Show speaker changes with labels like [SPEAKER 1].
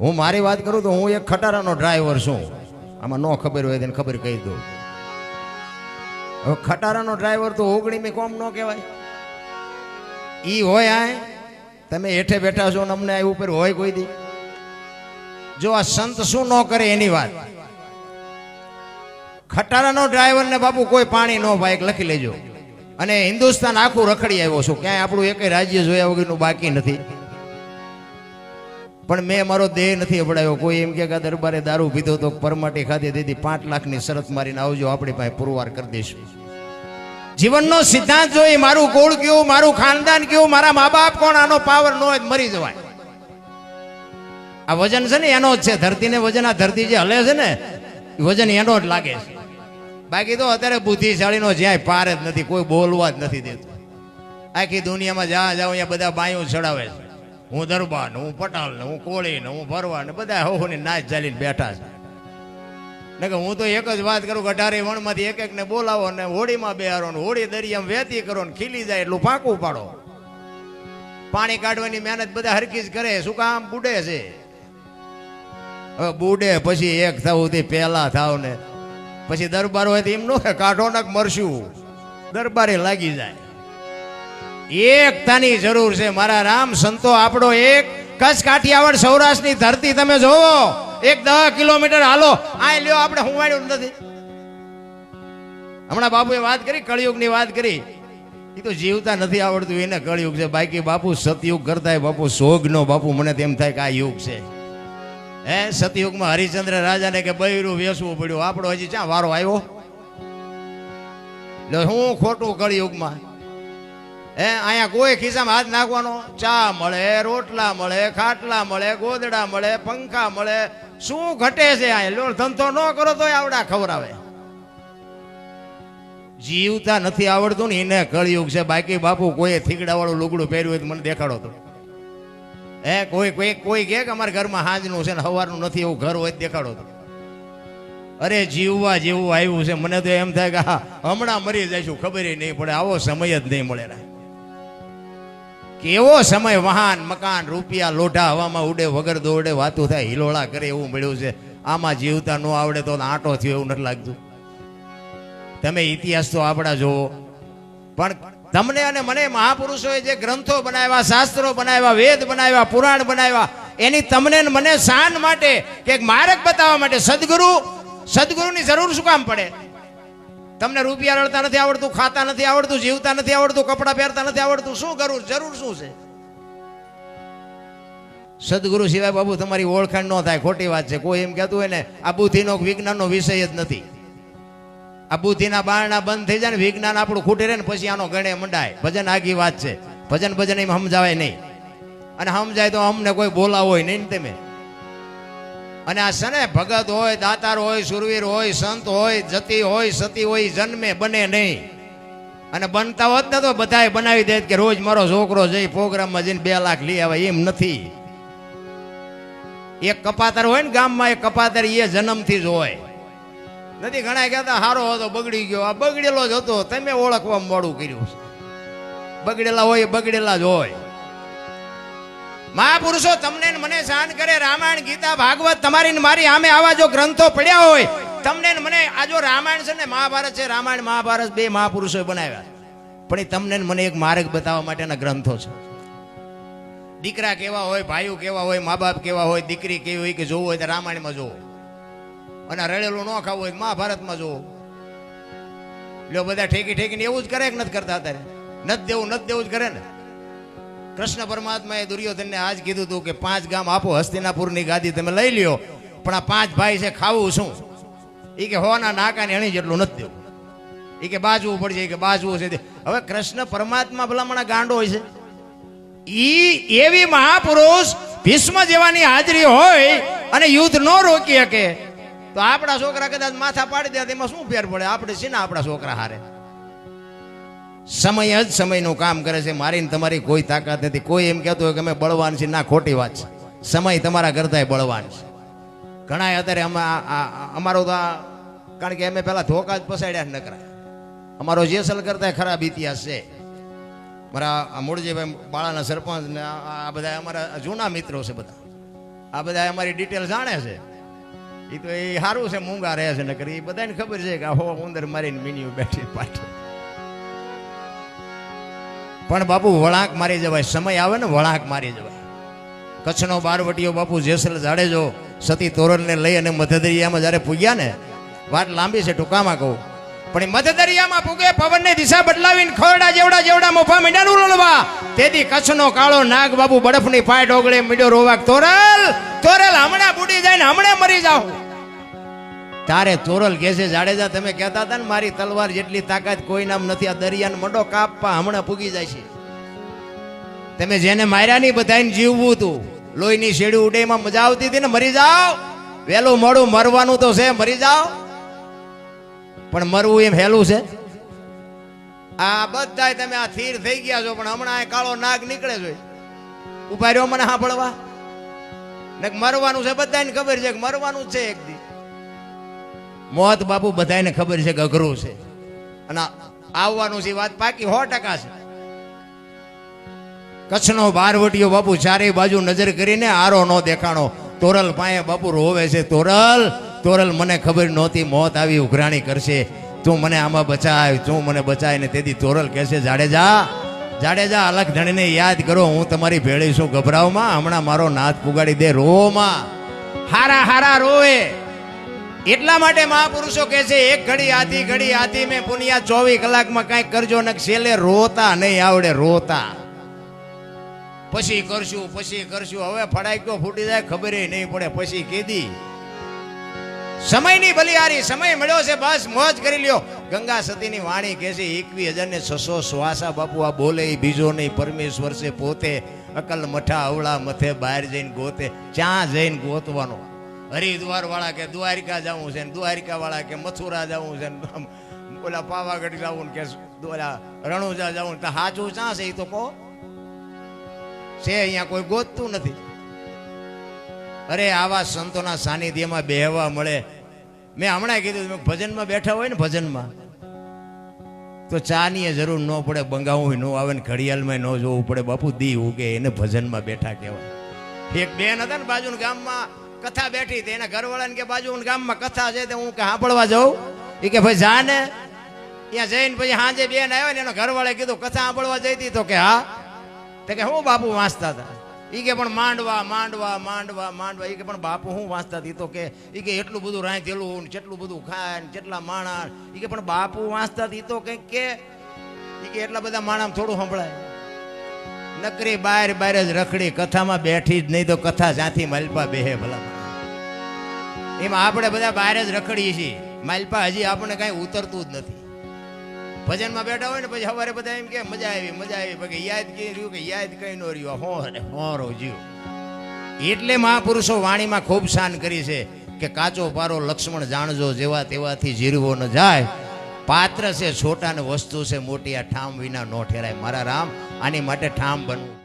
[SPEAKER 1] હું મારી વાત કરું તો હું એક ખટારાનો ડ્રાઈવર છું. આમાં ન ખબર હોય તેને ખબર કહી દઉં. હવે ખટારાનો ડ્રાઈવર તો ઓગણીમી કોમ ન કહેવાય. ઈ હોય આ તમે હેઠે બેઠા છો ને અમને આ ઉપર હોય કોઈ દી. જો આ સંત શું ન કરે એની વાત? ખટારાનો ડ્રાઈવર ને બાપુ કોઈ પાણી ન ભાઈ લખી લેજો. અને હિન્દુસ્તાન આખું રખડી આવ્યો છું. ક્યાંય આપણું એક રાજ્ય જોયા વગરનું બાકી નથી. પણ મેં મારો દેહ નથી અપડાયો કોઈ એમ કે દરબારે દારૂ પીધો તો પરમાટી ખાધી દીધી. પાંચ લાખની શરત મારીને આવજો, આપણી પાસે પુરવાર કરી દઈશું. જીવનનો સિદ્ધાંત જોઈ મારું કુળ કયું, મારું ખાનદાન કયું, મારા મા બાપ કોણ, આનો પાવર ન હોય મરી જવાય. આ વજન છે ને, એનો જ છે. ધરતીને વજન, આ ધરતી જે હલે છે ને વજન એનો જ લાગે છે. બાકી તો અત્યારે બુદ્ધિશાળીનો જ્યાંય પાર જ નથી, કોઈ બોલવા જ નથી દેતું. આખી દુનિયામાં જ્યાં જાઓ અહીંયા બધા બાયું ચડાવે છે. હું દરબાર પટાલનું પટાલ ને ને હું ને બધા નાચ ચાલીને બેઠા છે. ને કે હું તો એક જ વાત કરું કે અઢારે વણમાંથી એક એકને બોલાવો ને હોળીમાં બેહારો ને હોળી દરિયામાં વેતી કરો ને ખીલી જાય એટલું પાકું પાડો. પાણી કાઢવાની મહેનત બધા હરકી જ કરે, શું કામ બુડે છે? હવે બુડે પછી એક થવું તે પહેલા થાવ ને. પછી દરબાર હોય તો એમ નો કાઢો ને મરશું. દરબારે લાગી જાય. એકતાની જરૂર છે. મારા રામ સંતો, આપણો એક કચ્છ કાઠિયાવાડ સૌરાષ્ટ્રની ધરતી તમે જોવો. એક દસ કિલોમીટર હાલો. આ લ્યો, આપણે હુંવાડ્યું નથી. હમણાં બાપુએ વાત કરી, કળિયુગની વાત કરી. એ તો જીવતા નથી આવડતું, એને કળિયુગ છે. બાકી બાપુ સતયુગ કરતા બાપુ સોગનો, બાપુ મને તેમ થાય કે આ યુગ છે. હે, સતયુગમાં હરિચંદ્ર રાજાને કે બૈરું વેસવું પડ્યું. આપણો હજી ક્યાં વારો આવ્યો? એટલે હું ખોટું કળિયુગમાં હે, અહીંયા કોઈ ખિસ્સામાં હાથ નાખવાનો? ચા મળે, રોટલા મળે, ખાટલા મળે, ગોદડા મળે, પંખા મળે. શું ઘટે છે અહીંયા? ધંધો ન કરો તોય આવડા ખવડાવે. જીવતા નથી આવડતું ને, એને કળિયુગ છે. બાકી બાપુ કોઈ થીગડા વાળું લુગડું પહેર્યું હોય તો મને દેખાડો તો. હે, કોઈ કોઈ કોઈ કે અમારા ઘરમાં હાંજનું છે ને સવારનું નથી એવું ઘર હોય તો દેખાડો તો. અરે, જીવવા જેવું આવ્યું છે. મને તો એમ થાય કે હા, હમણાં મરી જઈશું. ખબર નહીં પડે. આવો સમય જ નહીં મળે. કેવો સમય વાહન મકાન રૂપિયા લોઢા હવામાં ઉડે, વગર દોડે, વાતું થાય, હિલોળા કરે એવું મળ્યું છે. આમાં જીવતા ન આવડે તો આંટો થયો એવું નથી લાગતું. તમે ઇતિહાસ તો આપણા જોવો. પણ તમને અને મને મહાપુરુષોએ જે ગ્રંથો બનાવ્યા, શાસ્ત્રો બનાવ્યા, વેદ બનાવ્યા, પુરાણ બનાવ્યા, એની તમને મને શાન માટે કે માર્ગ બતાવવા માટે સદગુરુ, સદગુરુની જરૂર શું કામ પડે? તમને રૂપિયા રડતા નથી આવડતું, ખાતા નથી આવડતું, જીવતા નથી આવડતું, કપડાં પહેરતા નથી આવડતું, શું કરવું? જરૂર શું છે? સદગુરુ સિવાય બાબુ, તમારી ઓળખાણ ન થાય, ખોટી વાત છે. કોઈ એમ કહેતું હોય ને, આ બુદ્ધિનો વિજ્ઞાનનો વિષય જ નથી. આ બુદ્ધિના બારણા બંધ થઈ જાય ને, વિજ્ઞાન આપણું ખૂટે રહે ને, પછી આનો ગણે મંડાય. ભજન આગી વાત છે. ભજન ભજન એમ સમજાવાય નહીં. અને સમજાય તો અમને કોઈ બોલાવો નહીં ને તમે. અને આ છે ભગત હોય, દાતાર હોય, સુરવીર હોય, સંત હોય, જતી હોય, સતી હોય જન્મે, બને નહીં. અને બનતા હોત ને તો બધાએ બનાવી દે કે રોજ મારો છોકરો જઈ પ્રોગ્રામમાં જઈને બે લાખ લઈ આવે, એમ નથી. એક કપાતર હોય ને ગામમાં એ કપાતર એ જન્મથી જ હોય. નથી, ઘણા કહેતા, હારો હતો, બગડી ગયો. આ બગડેલો જ હતો. તમે ઓળખવા મોડું કર્યું બગડેલા હોય, એ બગડેલા જ હોય. મહાપુરુષો, તમને મને સહન કરે. રામાયણ, ગીતા, ભાગવત, તમારી મારી આમે આવા જો ગ્રંથો પડ્યા હોય, તમને મને આ જો રામાયણ છે ને, મહાભારત છે, રામાયણ, મહાભારત, બે મહાપુરુષોએ બનાવ્યા. પણ એ તમને મને એક માર્ગ બતાવવા માટેના ગ્રંથો છે. દીકરા કેવા હોય, ભાઈઓ કેવા હોય મા બાપ કેવા હોય, દીકરી કેવી હોય કે જોવું હોય તો રામાયણમાં જોવો. અને રડેલું ન ખાવું હોય મહાભારતમાં જોવો. લ્યો, બધા ઠેકી ઠેકીને એવું જ કરે કે નથી કરતા અત્યારે? નથી દેવું નથી દેવું જ કરે ને? કૃષ્ણ પરમાત્માએ દુર્યોધનને આજ કીધું હતું કે પાંચ ગામ આપો, હસ્તિનાપુરની ગાદી તમે લઈ લ્યો, પણ આ પાંચ ભાઈ છે, ખાવું શું? એ કે હોના નાકાને અણી જેટલું નથી દેવું. એ કે બાજવું પડશે કે બાજવું છે. હવે કૃષ્ણ પરમાત્મા ભલામણા ગાંડો હોય છે. ઈ એવી મહાપુરુષ ભીષ્મ જેવાની હાજરી હોય અને યુદ્ધ ન રોકી શકે. તો આપણા છોકરા કદાચ માથા પાડી દે, તેમાં શું ફેર પડે? આપણે છે ને આપણા છોકરા હારે? સમય જ સમયનું કામ કરે છે. મારી તમારી કોઈ તાકાત નથી. કોઈ એમ કહેતું હોય કે અમે બળવાન છીએ. ના, ખોટી વાત છે. સમય તમારા કરતાંય બળવાન છે. ઘણા અત્યારે અમારો તો કારણ કે અમે પહેલાં ધોકા જ પસાડ્યા નકરા. અમારો જેસલ કરતાંય ખરાબ ઇતિહાસ છે. મારા મૂળજીભાઈ બાળાના સરપંચ ને આ બધા અમારા જૂના મિત્રો છે બધા. આ બધા અમારી ડિટેલ જાણે છે. એ તો એ સારું છે, મૂંગા રહે છે નકર. એ બધાને ખબર છે કે હો ઉંદર મારીને મીની બેઠી પાછળ. પણ બાપુ વળાંક મારી જવાય. સમય આવે ને વળાંક મારી જવાય. કચ્છનો બારવટીઓ બાપુ જેસલ જાડેજો સતી તોરણને લઈ અને મધદરિયામાં જ્યારે પૂગ્યા ને, વાત લાંબી છે, ટૂંકામાં કહું. પણ એ મધદરિયામાં પૂગે, પવનની દિશા બદલાવીને ખોરડા જેવડા જેવડા મોફા મીંડાનું રોલવા તેથી કચ્છનો કાળો નાગ બાબુ બરફની પાય ડોગળે મીડો રોવાક. તોરલ તોરલ, હમણાં બુડી જાય ને હમણાં મરી જાઓ તારે તોરલ કેસે જાડેજા, તમે કહેતા હતા ને, મારી તલવાર જેટલી તાકાત કોઈ નામ નથી. આ દરિયાને મંડો કાપવા હમણાં પૂગી જાય છે. તમે જેને માર્યા નહીં બધાને જીવવું હતું. લોહીની શેડી ઉડે, એમાં મજા આવતી હતી ને, મરી જાઓ. વહેલું મોડું મરવાનું તો છે, મરી જાઓ. પણ મરવું એમ હેલું છે? આ બધા તમે આ થીર થઈ ગયા છો, પણ હમણાં કાળો નાગ નીકળે છે. ઊભા રહ્યો મને સાંભળવા? ને મરવાનું છે બધાને ખબર છે કે મરવાનું છે એક દી. મોત બાપુ બધાને ખબર છે કે અઘરું છે. અને આવવાનું છે વાત પાકી સો ટકા છે. કચ્છનો બારવટીયો બાપુ ચારેય બાજુ નજર કરીને આરો નો દેખાણો. તોરલ પાયે બાપુ રોવે છે, તોરલ તોરલ, મને ખબર નહોતી મોત આવી, ઉઘરાણી કરશે. તું મને આમાં બચાય, તું મને બચાય. ને તેથી તોરલ કહેશે જાડેજા જાડેજા અલગ ધણીને યાદ કરો, હું તમારી ભેળી છું ગભરાવમાં, હમણાં મારો નાથ પુગાડી દે રોમાં. હારા હારા રોવે. એટલા માટે મહાપુરુષો કહે છે, એક ઘડી આધી ઘડી આધી મેં પુનિયા ચોવીસ કલાકમાં કાંઈક કરજો ને છેલ્લે રોતા નહીં, આવડે રોતા. પછી કરશું પછી કરશું, હવે ફડાક્યો ફૂટી જાય, ખબર નહીં પડે, પછી કીધી. સમયની બલિહારી, સમય મળ્યો છે, બસ મોજ કરી લ્યો. ગંગા સતીની વાણી કહે છે એકવી હજાર ને છસો શ્વાસા બાપુ, આ બોલે બીજો નહીં, પરમેશ્વર છે પોતે, અકલ મઠા અવળા મથે બહાર જઈને ગોતે, ક્યાં જઈને ગોતવાનો? હરિદ્વાર વાળા કે દ્વારિકા જવું છે ને દ્વારિકા વાળા કે મથુરા જવું છે ને ઓલા પાવાગઢ જવું કે ઓલા રણુજા જવું તો સાચું ચા છે એ તો કહો? છે અહીંયા કોઈ, ગોતતું નથી. અરે, આવા સંતોના સાનિધ્યમાં બેહવા મળે. મેં હમણાં કીધું તમે ભજનમાં બેઠા હોય ને, ભજનમાં. તો ચાની જરૂર ન પડે બંગાવું ન આવે ને ઘડિયાળમાં ન જોવું પડે, બાપુ દી ઉગે, એને ભજનમાં બેઠા કહેવાય. એક બેન હતા ને બાજુ ગામમાં કથા બેઠી હતી. એના ઘરવાળાને કે, બાજુ ગામમાં કથા છે તે હું કે સાંભળવા જાઉં. એ કે, ભાઈ, જા ને. ત્યાં જઈને પછી સાંજે બેન આવ્યો ને એનો ઘરવાળાએ કીધું, કથા સાંભળવા જઈ હતી તો કે, હા. તો કે, હું બાપુ વાંચતા હતા. ઈ કે, પણ માંડવા માંડવા માંડવા માંડવા. એ કે, પણ બાપુ હું વાંચતા હતી તો કે, ઈ કે, એટલું બધું રાંધેલું ને કેટલું બધું ખાય ને કેટલા માણા ઈ કે, પણ બાપુ વાંચતા હતી તો કંઈક કે. ઈ કે, એટલા બધા માણા થોડું સંભળાય. નકરી બાર બાર જ રખડી કથામાં બેઠી જ નહીં તો કથા જ્યાંથી માલપા બેહે ભલા એમાં આપણે બધા બહાર જ રખડીએ છીએ. માલપા હજી આપણને કાંઈ ઉતરતું જ નથી. ભજનમાં બેઠા હોય ને પછી સવારે બધા એમ કે મજા આવી મજા આવી. પછી યાદ કઈ રહ્યું કે યાદ કઈ ન રહ્યું. હો રે હોરો જીવ. એટલે મહાપુરુષો વાણીમાં ખૂબ શાન કરી છે કે કાચો પારો લક્ષ્મણ જાણજો, જેવા તેવાથી જીરવો ન જાય. પાત્ર છે, છોટા ને વસ્તુ છે, મોટી આ ઠામ વિના નો ઠેરાય. મારા રામ, આની માટે ઠામ બનવું.